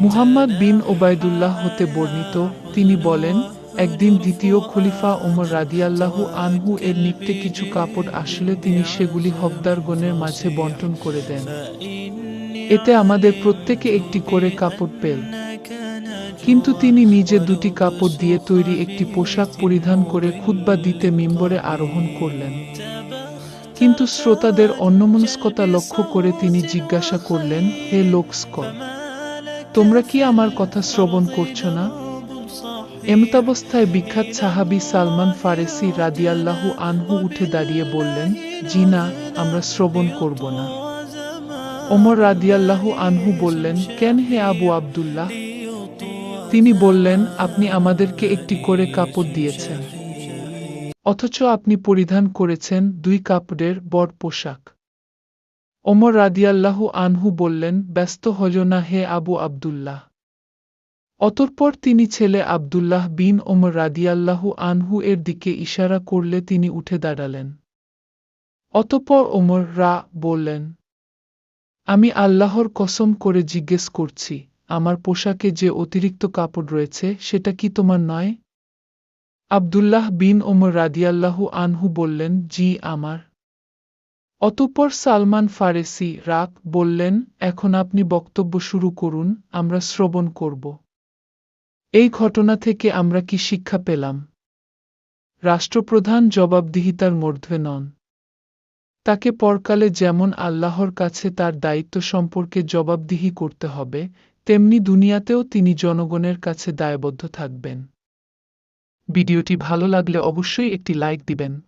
মুহাম্মদ বিন ওবায়দুল্লাহ হতে বর্ণিত, তিনি বলেন, একদিন দ্বিতীয় খলিফা ওমর রাদিয়াল্লাহু আনহু এর নিকটে কিছু কাপড় আসলে তিনি সেগুলি হকদারগণের মাঝে বন্টন করে দেন। এতে আমাদের প্রত্যেকে একটি করে কাপড় পেল। কিন্তু তিনি নিজে দুটি কাপড় দিয়ে তৈরি একটি পোশাক পরিধান করে খুতবা দিতে মিম্বরে আরোহণ করলেন। কিন্তু শ্রোতাদের অন্যমনস্কতা লক্ষ্য করে তিনি জিজ্ঞাসা করলেন, হে লোকস্কর তোমরা কি আমার কথা শ্রবণ করছ না? এমতাবস্থায় বিখ্যাত সাহাবি সালমান ফারেসি রাদিয়াল্লাহু আনহু উঠে দাঁড়িয়ে বললেন, জি না, আমরা শ্রবণ করব না। ওমর রাদিয়াল্লাহু আনহু বললেন, কেন হে আবু আব্দুল্লাহ? তিনি বললেন, আপনি আমাদেরকে একটি করে কাপড় দিয়েছেন, অথচ আপনি পরিধান করেছেন দুই কাপড়ের বড় পোশাক। ওমর রাদিয়াল্লাহু আনহু বললেন, ব্যস্ত হল না হে আবু আব্দুল্লাহ। অতঃপর তিনি ছেলে আব্দুল্লাহ বিন ওমর রাদিয়াল্লাহু আনহু এর দিকে ইশারা করলে তিনি উঠে দাঁড়ালেন। অতঃপর ওমর রা বললেন, আমি আল্লাহর কসম করে জিজ্ঞেস করছি, আমার পোশাকে যে অতিরিক্ত কাপড় রয়েছে সেটা কি তোমার নয়? আব্দুল্লাহ বিন ওমর রাদিয়াল্লাহু আনহু বললেন, জি, আমার। অতঃপর সালমান ফারেসি রাক বললেন, এখন আপনি বক্তব্য শুরু করুন, আমরা শ্রবণ করব। এই ঘটনা থেকে আমরা কি শিক্ষা পেলাম? রাষ্ট্রপ্রধান জবাবদিহিতার মধ্যে নন। তাকে পরকালে যেমন আল্লাহর কাছে তার দায়িত্ব সম্পর্কে জবাবদিহি করতে হবে, তেমনি দুনিয়াতেও তিনি জনগণের কাছে দায়বদ্ধ থাকবেন। ভিডিওটি ভালো লাগলে অবশ্যই একটি লাইক দিবেন।